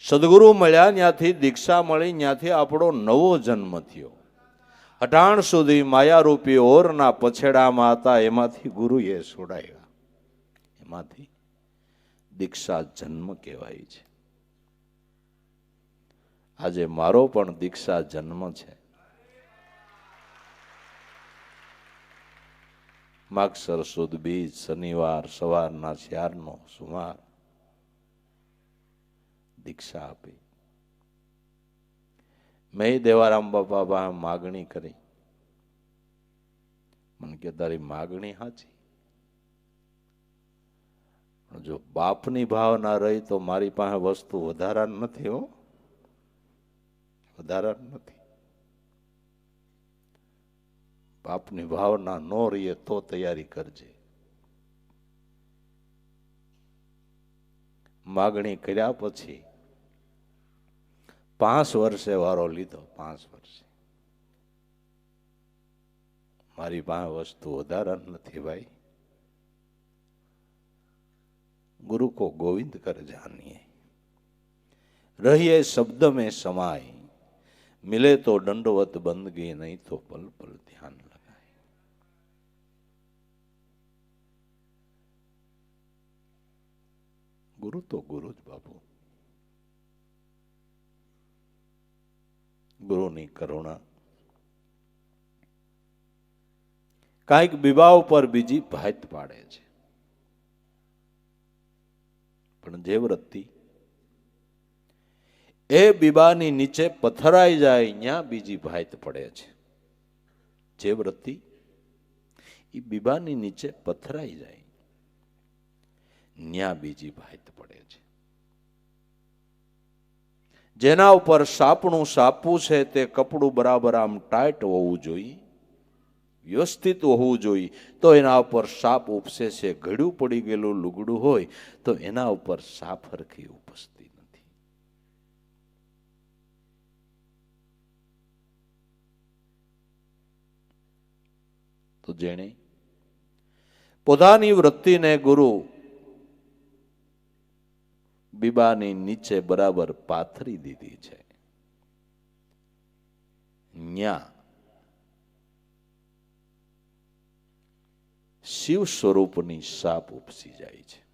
સદગુરુ મળ્યા, ત્યાંથી દીક્ષા મળી, ત્યાંથી આપણો નવો જન્મ થયો. અઢાણ સુધી માયારૂપી ઓરના પછેડામાં હતા, એમાંથી ગુરુએ છોડાયા. એમાંથી દીક્ષા જન્મ કહેવાય છે. આજે મારો પણ દીક્ષા જન્મ છે. માગસર સુદ બીજ શનિવાર સવારના ચારનો સુમાર. દીક્ષા આપી. મેં દેવારામ બાપા પાસે માગણી કરી. મને કે, તારી માગણી સાચી. જો બાપની ભાવના રહી તો મારી પાસે વસ્તુ વધારા નથી હો. વધારા નથી. બાપની ભાવના ન રહીએ તો તૈયારી કરજે. માગણી કર્યા પછી પાંચ વર્ષે વારો લીધો, પાંચ વર્ષે. મારી પાસે વસ્તુ વધારા નથી ભાઈ. ગુરુ કો ગોવિંદ કર જાનીએ. રહીએ શબ્દ મેં સમાય. મિલે તો દંડવત બંદગી નહીં તો પલ પલ ધ્યાન લગાય. ગુરુ તો ગુરુ જ બાપુ. ગુરુની કરુણા. કાંઈક વિવાહ ઉપર બીજી ભાત પાડે છે. પણ જે વૃત્તિ, એ બીબાની નીચે પથરાઈ જાય ત્યાં બીજી ભાત પડે છે. જે વૃત્તિ એ બીબાની નીચે પથરાઈ જાય ત્યાં બીજી ભાત પડે છે. જેના ઉપર સાપણું સાપવું છે તે કપડું બરાબર આમ ટાઈટ હોવું જોઈએ, વ્યવસ્થિત હોવું જોઈએ. તો એના ઉપર સાપ ઉપસે છે, ઘડ્યું પડી ગયેલું લુગડું હોય, તો એના ઉપર સાપ હરખી ઉપસતી નથી. તો જેણે પોતાની વૃત્તિને ગુરુ બીબાની નીચે બરાબર પાથરી દીધી છે. ન્યા. શિવ સ્વરૂપની સાપ ઉપસી જાય છે.